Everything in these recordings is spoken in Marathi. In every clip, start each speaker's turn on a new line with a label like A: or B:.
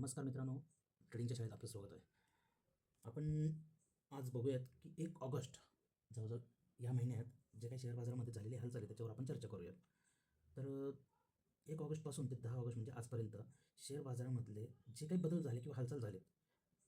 A: नमस्कार मित्रांनो ट्रेडिंगच्या शाळेत आपलं स्वागत आहे. आपण आज बघूयात की एक ऑगस्ट जवळजवळ या महिन्यात जे काही शेअर बाजारामध्ये झालेली हालचाल आहे त्याच्यावर आपण चर्चा करूयात. तर एक ऑगस्टपासून ते दहा ऑगस्ट म्हणजे आजपर्यंत शेअर बाजारामधले जे काही बदल झाले किंवा हालचाल झालेत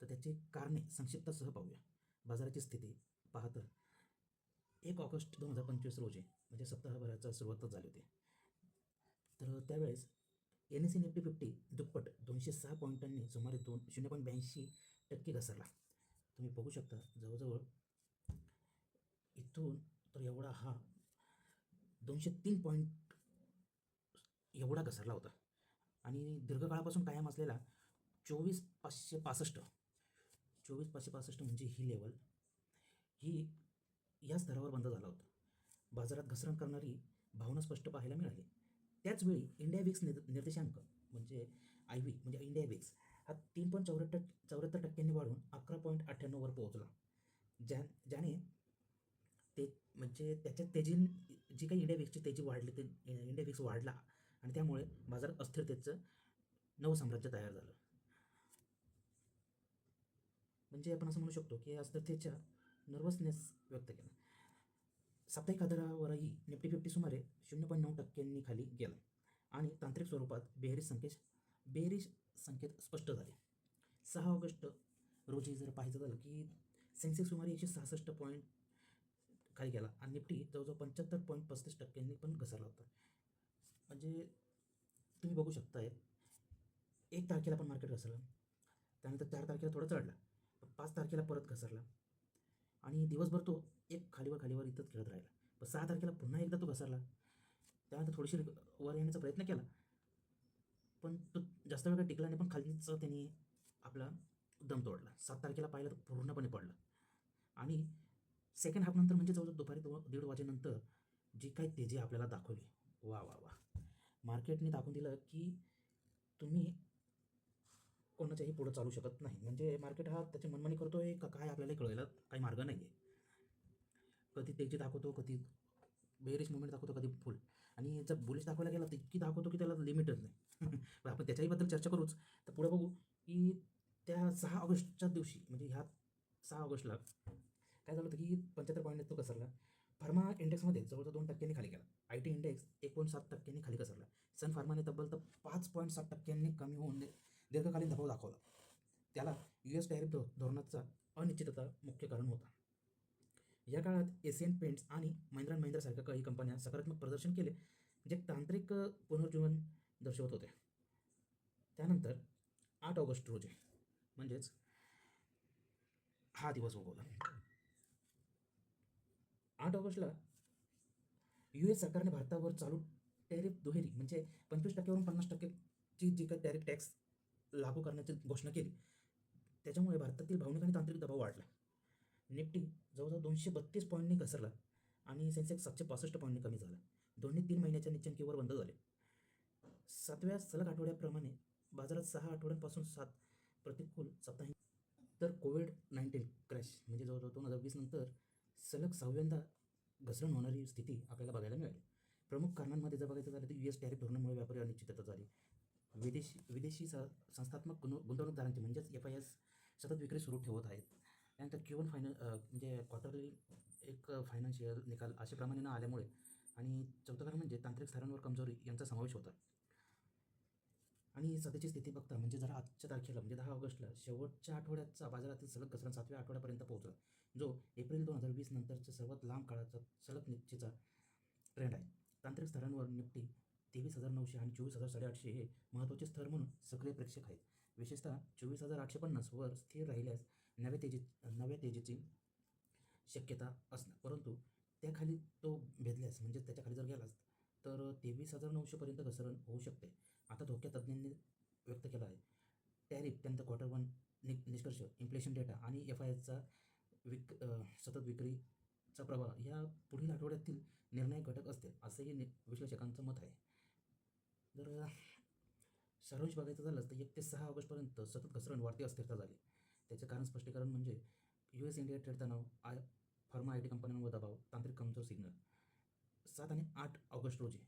A: तर त्याची कारणे संक्षिप्तासह पाहूया. बाजाराची स्थिती पाहतं एक ऑगस्ट दोन हजार पंचवीस रोजी म्हणजे सप्ताहभराचा सुरुवातच झाली होती. तर त्यावेळेस N S C Nifty fifty दुप्पट दोनशे सहा पॉईंटांनी सुमारे दोन शून्य पॉईंट ब्याऐंशी टक्के घसरला. तुम्ही बघू शकता जवळजवळ इथून तर एवढा हा दोनशे तीन पॉईंट एवढा घसरला होता. आणि दीर्घकाळापासून कायम असलेला चोवीस पाचशे पासष्ट चोवीस पाचशे पासष्ट म्हणजे ही लेवल ही या स्तरावर बंद झाला होता. बाजारात घसरण करणारी भावना स्पष्ट पाहायला मिळाली. त्याचवेळी इंडिया विक्स निर्देशांक म्हणजे आय व्ही म्हणजे इंडिया विक्स हा तीन पॉईंट चौऱ्याहत्तर चौऱ्याहत्तर टक्क्यांनी वाढून अकरा पॉईंट अठ्ठ्याण्णववर पोहोचला. ज्या ज्याने ते म्हणजे त्याच्यात तेजी जी काही इंडिया विक्सची तेजी वाढली ते इंडिया विक्स वाढला आणि त्यामुळे बाजारात अस्थिरतेचं नवं साम्राज्य तयार झालं. म्हणजे आपण असं म्हणू शकतो की अस्थिरतेच्या नर्वसनेस व्यक्त केला. साप्ताहिक आधारावरही निफ्टी फिफ्टी सुमारे शून्य पॉईंट नऊ टक्क्यांनी खाली गेला. आणि तांत्रिक स्वरूपात बेहरीज संकेत बेहरीज संकेत स्पष्ट झाले. सहा ऑगस्ट रोजी जर पाहायचं झालं की सेन्सेक्स सुमारे एकशे सहासष्ट पॉईंट खाली गेला आणि निफ्टी जवळजवळ पंच्याहत्तर पॉईंट पस्तीस टक्क्यांनी पण घसरला होता. म्हणजे तुम्ही बघू शकताय एक तारखेला पण मार्केट घसरलं त्यानंतर चार तारखेला थोडं चढला पाच तारखेला परत घसरला. आणि दिवसभर तो एक खालीवर खालीवर इथंच खेळत राहिला. पण सहा तारखेला पुन्हा एकदा तो घसरला. त्यानंतर थोडीशी वर येण्याचा प्रयत्न केला. पण तो जास्त वेळ काही टिकला नाही पण खालीच त्यांनी आपला दम तोडला. सात तारखेला पाहिलं तर पूर्णपणे पडलं. आणि सेकंड हाफ नंतर म्हणजे जवळजवळ दुपारी दो दीड वाजेनंतर जी काही तेजी आपल्याला दाखवली. वा वा वा. मार्केटने दाखवून दिलं की तुम्ही कोणाच्याही पुढं चालू शकत नाही. म्हणजे मार्केट हा त्याची मनमानी करतो आहे का काय आपल्याला कळायला काही मार्ग नाही आहे कधी तेजी दाखवतो कधी बेरिश मुवमेंट दाखवतो कधी फुल आणि जर बुलिश दाखवायला गेला तर इतकी दाखवतो की त्याला लिमिटच नाही. आपण त्याच्याहीबद्दल चर्चा करूच. तर पुढे बघू की त्या सहा ऑगस्टच्या दिवशी म्हणजे ह्या सहा ऑगस्टला काय झालं होतं की पंच्याहत्तर पॉईंट तो घसरला. फार्मा इंडेक्समध्ये जवळजवळ दोन टक्क्यांनी खाली गेला. आय टी इंडेक्स एक पॉईंट सात टक्क्यांनी खाली घसरला. सन फार्माने तब्बल तर पाच पॉईंट सात टक्क्यांनी कमी होऊन दीर्घकालीन दबाव दाखवला. त्याला यू एस टॅरिफ धोरणाचा अनिश्चितता मुख्य कारण होता. या काळात एशियन पेंट्स आणि महिंद्रा महिंद्रासारख्या काही कंपन्या सकारात्मक प्रदर्शन केले जे तांत्रिक पुनर्जीवन दर्शवत होते. त्यानंतर आठ ऑगस्ट रोजी म्हणजेच हा दिवस उगवला. आठ ऑगस्टला यू एस सरकारने भारतावर चालू टॅरिफ दुहेरी म्हणजे पंचवीस टक्क्यावरून पन्नास टक्क्याची जी काही टॅरिफ टॅक्स लागू करण्याची घोषणा केली. त्याच्यामुळे भारतातील भावनिक आणि तांत्रिक दबाव वाढला. निफ्टी जवळजवळ दोनशे बत्तीस पॉईंटनी घसरला आणि सेन्सेक्स सातशे पासष्ट पॉईंटनी कमी झाला. दोन्ही तीन महिन्याच्या निचंकीवर बंद झाले. सातव्या सलग आठवड्याप्रमाणे बाजारात सहा आठवड्यांपासून सात प्रतिकूल साप्ताहिक. तर कोविड नाईन्टीन क्रॅश म्हणजे जवळजवळ दोन हजार वीस नंतर सलग सहाव्यांदा घसरण होणारी स्थिती आपल्याला बघायला मिळाली. प्रमुख कारणांमध्ये जर बघायचं झालं तर यू एस टॅरिफ धोरणामुळे व्यापारी अनिश्चितता झाली. विदेशी विदेशी स संस्थात्मक गुण गुंतवणूकदारांची म्हणजेच एफ आय एस सतत विक्री सुरू ठेवत आहेत. त्यानंतर क्युवन फायन म्हणजे क्वार्टरली एक फायनान्शियल निकाल अशाप्रमाणे न आल्यामुळे आणि चौथं कारण म्हणजे तांत्रिक स्तरांवर कमजोरी यांचा समावेश होता. आणि सध्याची स्थिती बघता म्हणजे जरा आजच्या तारखेला म्हणजे दहा ऑगस्टला शेवटच्या आठवड्याचा बाजारातील सलग घसरण सातव्या आठवड्यापर्यंत पोहोचला जो एप्रिल दोन हजार वीस नंतरच्या सर्वात लांब काळाचा सलग निश्चितचा ट्रेंड आहे. तांत्रिक स्तरांवर निफ्टी तेवीस हजार नऊशे आणि चोवीस हजार साडेआठशे हे महत्त्वाचे स्तर म्हणून सक्रिय प्रेक्षक आहेत. विशेषतः चोवीस हजार आठशे पन्नास वर स्थिर राहिल्यास नव्या तेजी नव्या तेजीची शक्यता असणार. परंतु त्याखाली तो भेदल्यास म्हणजे त्याच्याखाली जर गेलास तर तेवीस हजार नऊशेपर्यंत घसरण होऊ शकते. आता धोक्या तज्ज्ञांनी व्यक्त केला आहे. टॅरिफ त्यानंतर क्वार्टर वन नि निष्कर्ष इन्फ्लेशन डेटा आणि एफ आय एसचा विक सतत विक्रीचा प्रभाव या पुढील आठवड्यातील निर्णायक घटक असते असंही नि विश्लेषकांचं मत आहे. जर सारांश बघायचं झालं तर एक ते सहा ऑगस्टपर्यंत सतत घसरण वाढती अस्थिरता झाली. त्याचं कारण स्पष्टीकरण म्हणजे यू एस इंडिया ट्रेड तणाव आय फार्मा आय टी कंपन्यांवर दबाव तांत्रिक कमजोर सिग्नल सात आणि आठ ऑगस्ट रोजी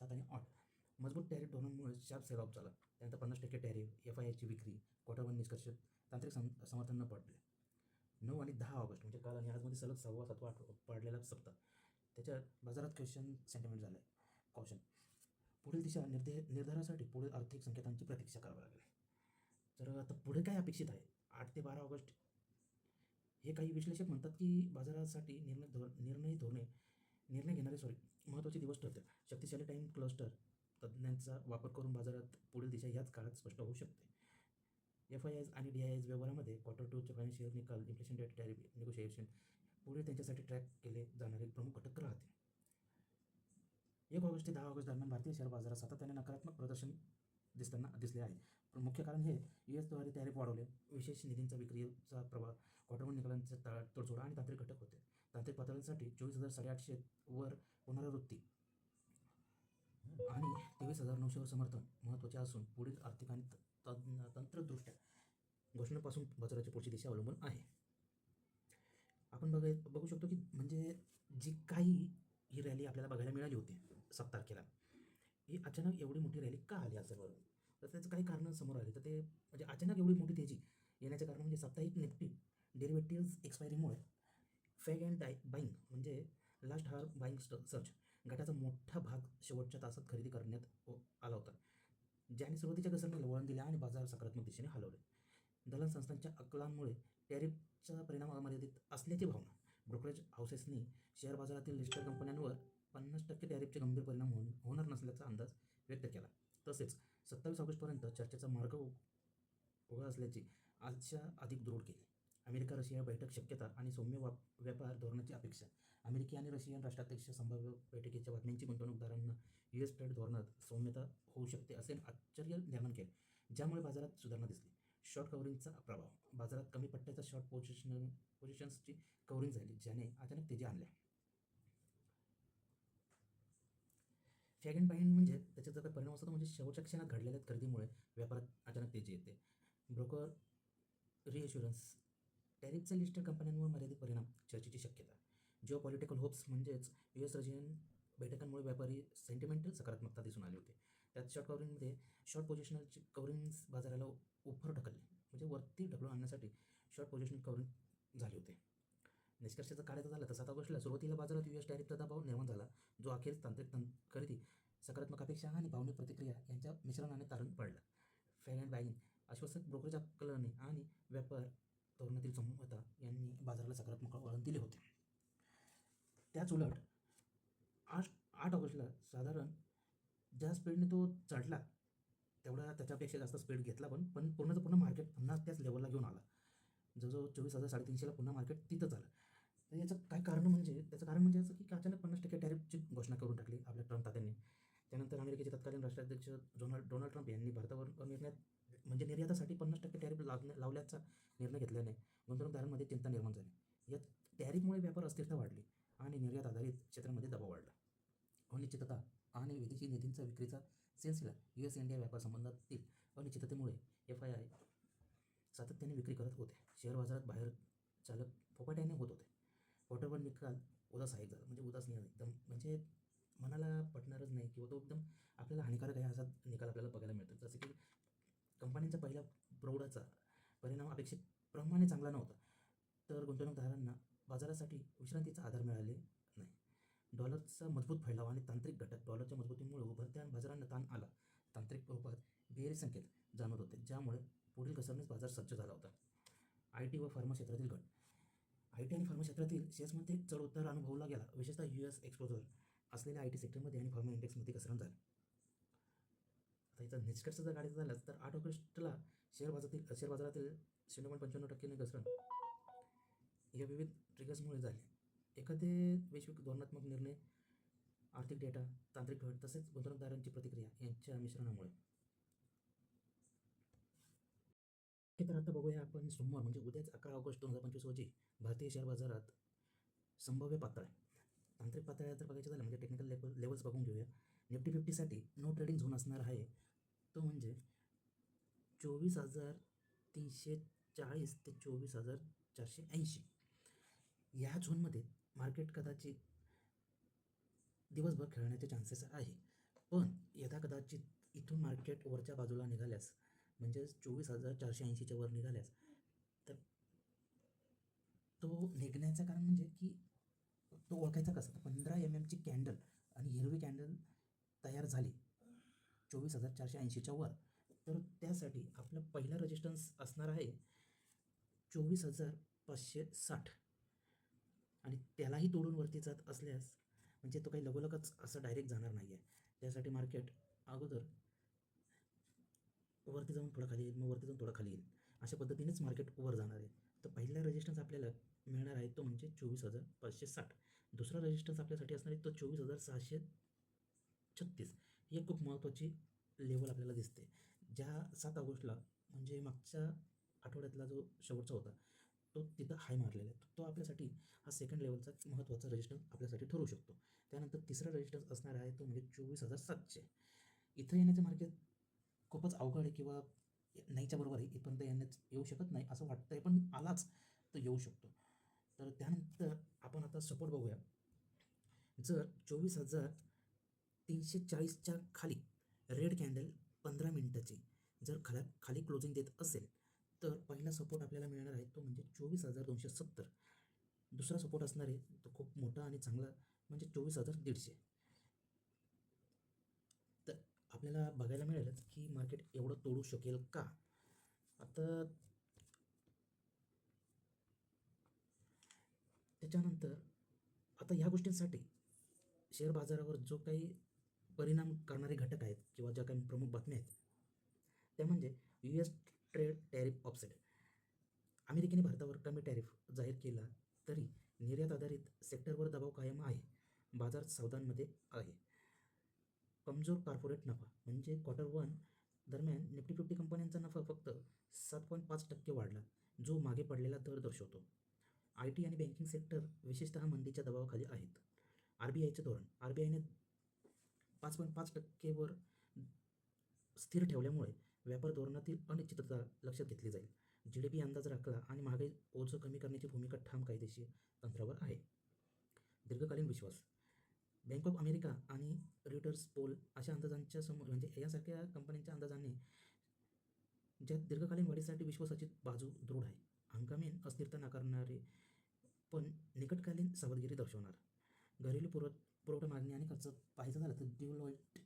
A: सात आणि आठ मजबूत टॅरिफ धोरणामुळे शार्प सेल ऑफ झाला. त्यानंतर पन्नास टक्के टॅरिफ एफ आय आयची विक्री कोटावर निष्कर्ष तांत्रिक सम समर्थन न पडले. नऊ आणि दहा ऑगस्ट म्हणजे काल आणि आजमध्ये सलग सहावा सातवा आठ पडलेला सप्ताह. त्याच्यात बाजारात क्वेश्चन सेंटिमेंट झालं आहे कॉशन पुढील दिशा निर्दे निर्धारासाठी पुढील आर्थिक संकेतांची प्रतीक्षा करावी लागेल. तर आता पुढे काय अपेक्षित आहे? आठ ते बारा ऑगस्ट. हे काही विश्लेषक म्हणतात की बाजारासाठी निर्णय धोर निर्णय धोरणे निर्णय घेणारे सॉरी महत्त्वाचे दिवस ठरते शक्तिशाली टाईम क्लस्टर तज्ज्ञांचा वापर करून बाजारात पुढील दिशा याच काळात स्पष्ट होऊ शकते. एफ आय एस आणि डी आय एस व्यवहारामध्ये क्वार्टर टूचे फायनान्शियल निकाल इन्फ्लेशन डेट टॅरिफ निगोशिएशन पुढे त्यांच्यासाठी ट्रॅक केले जाणारे प्रमुख घटक राहतील. एक ऑगस्ट ते दहा ऑगस्ट दरम्यान भारतीय शेअर बाजारात सातत्याने नकारात्मक प्रदर्शन दिसताना दिसले आहे. पण मुख्य कारण हे यू एसद्वारे टॅरिफ वाढवले. विशेष निधींचा विक्रीचा प्रभाव क्वार्टर निकालांचा तळ तडजोड आणि तांत्रिक घटक होते. तांत्रिक पातळीसाठी चोवीस हजार साडेआठशे वर पुनरावृत्ती आणि तेवीस हजार नऊशेवर समर्थन महत्त्वाचे असून पुढील आर्थिक आणि त- तंत्रदृष्ट्या घोषणेपासून बाजाराची पुढची दिशा अवलंबून आहे. आपण बघाय बघू शकतो की म्हणजे जी काही ही रॅली आपल्याला बघायला मिळाली होती सात तारखेला ही अचानक एवढी मोठी रॅली का आली असेल तर त्याचं काही कारणं समोर आली. तर ते म्हणजे अचानक एवढी मोठी त्याची येण्याचं कारण म्हणजे साप्ताहिक निफ्टी डेरिव्हेटिव्ह एक्सपायरीमुळे फॅग अँड डाय बाईंग म्हणजे लास्ट हार बाईंग सर्च गटाचा मोठा भाग शेवटच्या तासात खरेदी करण्यात आला होता. ज्याने सुरुवातीच्या घसरणीला वळण दिले आणि बाजार सकारात्मक दिशेने हलवले. दलाल संस्थांच्या अकलांमुळे टॅरिफचा परिणाम अमर्यादित असल्याची भावना. ब्रोकरेज हाऊसेसनी शेअर बाजारातील लिस्टर कंपन्यांवर पन्नास टक्के टॅरिफचे गंभीर परिणाम होऊन होणार नसल्याचा अंदाज व्यक्त केला. तसेच सत्तावीस ऑगस्टपर्यंत चर्चेचा मार्ग उघडा असल्याची आजच्या अधिक दृढ केली. अमेरिका रशिया बैठक शक्यता आणि सौम्य वाप व्यापार धोरणाची अपेक्षा. अमेरिकी आणि रशियन राष्ट्राध्यक्ष संभाव्य बैठकीच्या बातम्यांची गुंतवणूकदारांना यू एस ट्रेड धोरणात सौम्यता होऊ शकते असे आश्चर्य निर्माण केले ज्यामुळे बाजारात सुधारणा दिसली. शॉर्ट कव्हरिंगचा प्रभाव बाजारात कमी पट्ट्याचा शॉर्ट पोझिशन पोझिशन्सची कव्हरिंग झाली ज्याने अचानक तेजी आणल्या. फॅग अँड बाईंड म्हणजे त्याचा जर परिणाम असतो म्हणजे शेवटच्या क्षणात घडलेल्या खरेदीमुळे व्यापारात अचानक तेजी येते. ब्रोकर रिअश्युरन्स टॅरिफचा लिस्टेड कंपन्यांवर मर्यादित परिणाम चर्चेची शक्यता. जिओ पॉलिटिकल होप्स म्हणजेच यू एस रशियन बैठकांमुळे व्यापारी सेंटिमेंटल सकारात्मकता दिसून आली होती. त्यात शॉर्ट कव्हरिंगमध्ये शॉर्ट पोझिशनलची कव्हरिंग्स बाजाराला उपर ढकलले. म्हणजे वरती ढकलून आणण्यासाठी शॉर्ट पोझिशनल कव्हरिंग झाले होते. निष्कर्षाचं काढायचं झालं तर सात ऑगस्टला सुरुवातीला बाजारात यू एस टॅरिफचा दबाव निर्माण झाला जो अखेर तांत्रिक तं खरेदी सकारात्मक अपेक्षा आणि भावनिक प्रतिक्रिया यांच्या मिश्रणाने तारण पडला. फॅन अँड बाईंग आश्वासक ब्रोकरेज कलने आणि व्यापार धोरणातील समूहता यांनी बाजाराला सकारात्मक वळण दिले होते. त्याच उलट आठ आठ ऑगस्टला साधारण ज्या स्पीडने तो चढला तेवढा त्याच्यापेक्षा जास्त स्पीड घेतला पण पण पूर्णचं पूर्ण मार्केट पुन्हा त्याच लेवलला घेऊन आला. जवळजवळ चोवीस हजार साडेतीनशेला पुन्हा मार्केट तिथंच आलं. तर याचं काय कारण म्हणजे त्याचं कारण म्हणजे असं की अचानक पन्नास टक्के टॅरिफची घोषणा करून टाकली आपल्या ट्रम्प तात्यांनी. त्यानंतर अमेरिकेचे तत्कालीन राष्ट्राध्यक्ष डोनाल्ड डोनाल्ड ट्रम्प यांनी भारतावर निर्णयात म्हणजे निर्यातासाठी पन्नास टक्के टॅरिफ लावण्या लावल्याचा निर्णय घेतल्याने गुंतवणूकदारांमध्ये चिंता निर्माण झाली. या टॅरिफमुळे व्यापार अस्थिरता वाढली आणि निर्यात आधारित क्षेत्रांमध्ये दबाव वाढला. अनिश्चितता आणि विदेशी निधींचा विक्रीचा सिलसिला यू एस इंडिया व्यापार संबंधातील अनिश्चिततेमुळे एफ आय आय सातत्याने विक्री करत होते. शेअर बाजारात बाहेर चालक फोपाट्याने होत होते. क्वार्टरवर निकाल उदासहायक झाला म्हणजे उदास नाही एकदम. म्हणजे मनाला पटणारच नाही किंवा तो एकदम आपल्याला हानिकारक आहे असा निकाल आपल्याला बघायला मिळतो. जसं की कंपन्यांच्या पहिल्या प्रौढाचा परिणाम अपेक्षेप्रमाणे चांगला नव्हता. तर गुंतवणूकदारांना बाजारासाठी विश्रांतीचा आधार मिळाले नाही. डॉलरचा मजबूत फैलाव आणि तांत्रिक घटक डॉलरच्या मजबूतीमुळे उभरत्या बाजारांना ताण आला. तांत्रिक रूपात बेरे संकेत जाणवत होते ज्यामुळे पुढील घसरणीस बाजार सज्ज झाला होता. आय टी व फार्मा क्षेत्रातील घट. आय टी आणि फार्मा क्षेत्रातील शेअर्समध्ये चढ उतार अनुभवला गेला. विशेषतः यू एस एक्सपोजर असलेल्या आय टी सेक्टरमध्ये आणि फार्मा इंडेक्समध्ये घसरण झाली. आता याचा निष्कर्ष जर काढायचा झाला तर आठ ऑगस्टला शेअर बाजारातील शेअर बाजारातील शून्य पॉईंट पंच्याण्णव टक्क्याने घसरण. या विविध ट्रिगर्समुळे झाले. एखादे वैश्विक धोरणात्मक निर्णय आर्थिक डेटा तांत्रिक घट तसेच गुंतवणूकदारांची प्रतिक्रिया यांच्या मिश्रणामुळे हे तर आता बघूया आपण. सोमवार म्हणजे उद्याच अकरा ऑगस्ट दोन हजार पंचवीस रोजी भारतीय शेअर बाजारात संभाव्य पातळ्या तांत्रिक पातळ्या तर बघायचं झालं म्हणजे टेक्निकल लेवल लेवल्स बघून घेऊया. निफ्टी फिफ्टीसाठी नो ट्रेडिंग झोन असणार आहे. तो म्हणजे चोवीस हजार तीनशे चाळीस ते चोवीस हजार चारशे ऐंशी. या झोनमध्ये मार्केट कदाचित दिवसभर खेळण्याचे चान्सेस आहे. पण यदा कदाचित इथून मार्केट वरच्या बाजूला निघाल्यास म्हणजेच चोवीस हजार चारशे ऐंशीच्या वर निघाल्यास तर तो निघण्याचं कारण म्हणजे की तो ओळखायचा कसा? तर पंधरा एम एमची कॅन्डल आणि हिरवी कॅन्डल तयार झाली चोवीस हजार चारशे ऐंशीच्या वर. तर त्यासाठी आपलं पहिला रेजिस्टन्स असणार आहे चोवीस हजार पाचशे साठ. आणि त्यालाही तोडून वरती जात असल्यास म्हणजे तो काही लगोलगच असं डायरेक्ट जाणार नाही आहे त्यासाठी मार्केट अगोदर वरती जाऊन थोडं खाली येईल मग वरती जाऊन थोडं खाली येईल. अशा पद्धतीनेच मार्केट वर जाणार आहे. तर पहिला रेजिस्टन्स आपल्याला मिळणार आहे तो म्हणजे चोवीस हजार पाचशे साठ. दुसरा रेजिस्टन्स आपल्यासाठी असणार आहे तो चोवीस हजार सहाशे छत्तीस. ही एक खूप महत्त्वाची लेवल आपल्याला दिसते. ज्या सात ऑगस्टला म्हणजे मागच्या आठवड्यातला जो शेवटचा होता तो तिथं हाय मारलेला आहे. तो आपल्यासाठी हा सेकंड लेवलचा महत्त्वाचा रेजिस्टन्स आपल्यासाठी ठरू शकतो. त्यानंतर तिसरा रेजिस्टन्स असणार आहे तो म्हणजे चोवीस हजार सातशे. इथं येण्याचं मार्केट खूपच अवघड आहे किंवा नाहीच्या बरोबर आहे इथपर्यंत येण्याच येऊ शकत नाही असं वाटतंय पण आलाच तर येऊ शकतो. तर त्यानंतर आपण आता सपोर्ट बघूया. जर चोवीस हजार तीनशे चाळीसच्या खाली रेड कॅन्डल पंधरा मिनटाची जर खाला खाली क्लोजिंग देत असेल तर पहिला सपोर्ट आपल्याला मिळणार आहे तो म्हणजे चोवीस हजार दोनशे सत्तर. दुसरा सपोर्ट असणार आहे तो खूप मोठा आणि चांगला म्हणजे चोवीस हजार दीडशे. आपल्याला बघायला मिळेलच की मार्केट एवढं तोडू शकेल का? आता त्याच्यानंतर आता ह्या गोष्टींसाठी शेअर बाजारावर जो काही परिणाम करणारे घटक आहेत किंवा ज्या काही प्रमुख बातम्या आहेत त्या म्हणजे U S trade tariff offset अमेरिकेने भारतावर कमी टॅरिफ जाहीर केला तरी निर्यात आधारित सेक्टरवर दबाव कायम आहे. बाजार सावधानमध्ये आहे. कमजोर कॉर्पोरेट नफा म्हणजे क्वार्टर वन दरम्यान निफ्टी फिफ्टी कंपन्यांचा नफा फक्त सात पॉईंट पाच टक्के वाढला जो मागे पडलेला दर दर्शवतो. आय टी आणि बँकिंग सेक्टर विशेषतः मंदीच्या दबावाखाली आहेत. आर बी आयचे धोरण आर बी आयने पाच पॉईंट पाच टक्केवर स्थिर ठेवल्यामुळे व्यापार धोरणातील अनिश्चितता लक्षात घेतली जाईल. जी डी पी अंदाज राखला आणि महागाई ओझं कमी करण्याची भूमिका ठाम कायदेशीर तंत्रावर आहे. दीर्घकालीन विश्वास बँक ऑफ अमेरिका आणि रिटर्स पोल अशा अंदाजांच्या समोर म्हणजे यासारख्या कंपन्यांच्या अंदाजाने ज्यात दीर्घकालीन वाढीसाठी विश्वासाची बाजू दृढ आहे. हंगामीन अस्थिरता नाकारणारे पण निकटकालीन सावधगिरी दर्शवणार. घरेलू पुरव पुरवठा मागणी आणि खर्च पाहायचं झालं तर डिवलॉईटच्या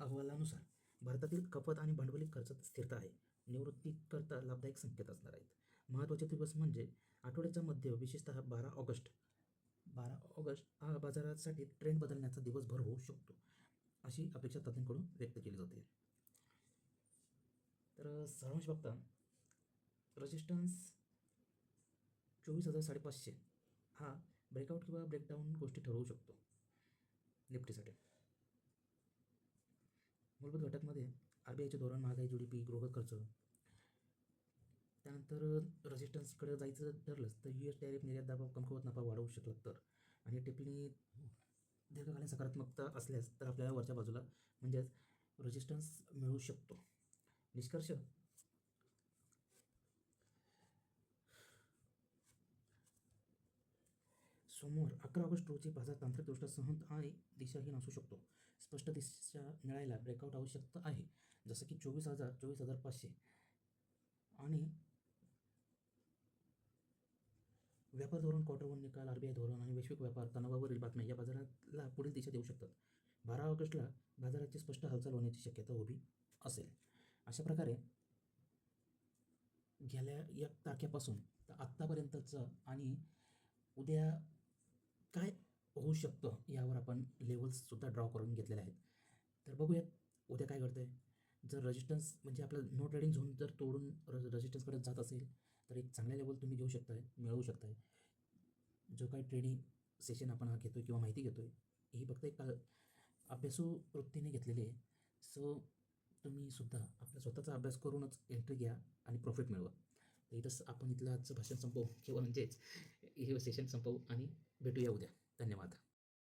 A: अहवालानुसार भारतातील खपत आणि भांडवली खर्चात स्थिरता आहे. निवृत्तीकरता लाभदायक संकेत असणार आहेत. महत्त्वाचे दिवस म्हणजे आठवड्याचा मध्य विशेषतः बारा ऑगस्ट बारा ऑगस्ट हा बाजारासाठी ट्रेंड बदलण्याचा दिवसभर होऊ शकतो अशी अपेक्षा तज्ज्ञांकडून व्यक्त केली जाते. तर सारांश बघता. रजिस्टन्स चोवीस हजार साडेपाचशे हा ब्रेकआउट किंवा ब्रेकडाऊन गोष्टी ठरवू शकतो निफ्टीसाठी. मूलभूत घटकमध्ये आर बी आयचे धोरण महागाई जी डी पी गृह खर्च तर रेजिस्टन्सकडे जायचं ठरलंच तर यू एस टॅरिफ निर्यात दाबा कमकुवत नफा वाढवू शकला तर. आणि टिप्पणी दीर्घकालीन सकारात्मकता असल्यास तर आपल्याला वरच्या बाजूला म्हणजेच रेजिस्टन्स मिळू शकतो. निष्कर्ष. सोमवार अकरा ऑगस्ट रोजी बाजार तांत्रिकदृष्ट्या सहंत आणि दिशाहीन असू शकतो. स्पष्ट दिशा मिळायला ब्रेकआउट आवश्यकता आहे. जसं की चोवीस हजार चोवीस हजार पाचशे आणि व्यापार धोरण क्वार्टर वन निकाल आर बी आय धोरण आणि वैश्विक व्यापार तणावावरील बातम्या या बाजाराला पुढील दिशा देऊ शकतात. बारा ऑगस्टला बाजाराची स्पष्ट हालचाल होण्याची शक्यता उभी असेल. अशा प्रकारे गेल्या एक तारखेपासून तर आत्तापर्यंतचं आणि उद्या काय होऊ शकतं यावर आपण लेवल्ससुद्धा ड्रॉ करून घेतलेले आहेत. तर बघूयात उद्या काय घडतं आहे जर रेजिस्टन्स म्हणजे आपलं नो ट्रेडिंग झोन जर तोडून र रेजिस्टन्सकडे जात असेल तर एक चांगल्या लेवल तुम्ही घेऊ शकताय मिळवू शकताय. जो काही ट्रेडिंग सेशन आपण हा घेतो आहे किंवा माहिती घेतो आहे ही फक्त एक अभ्यासू वृत्तीने घेतलेली आहे. सो तुम्ही सुद्धा आपला स्वतःचा अभ्यास करूनच एंट्री घ्या आणि प्रॉफिट मिळवा. तर इथंच आपण इथलं आजचं भाषण संपवू. किंवा म्हणजेच हे सेशन संपवू आणि भेटूया उद्या. धन्यवाद.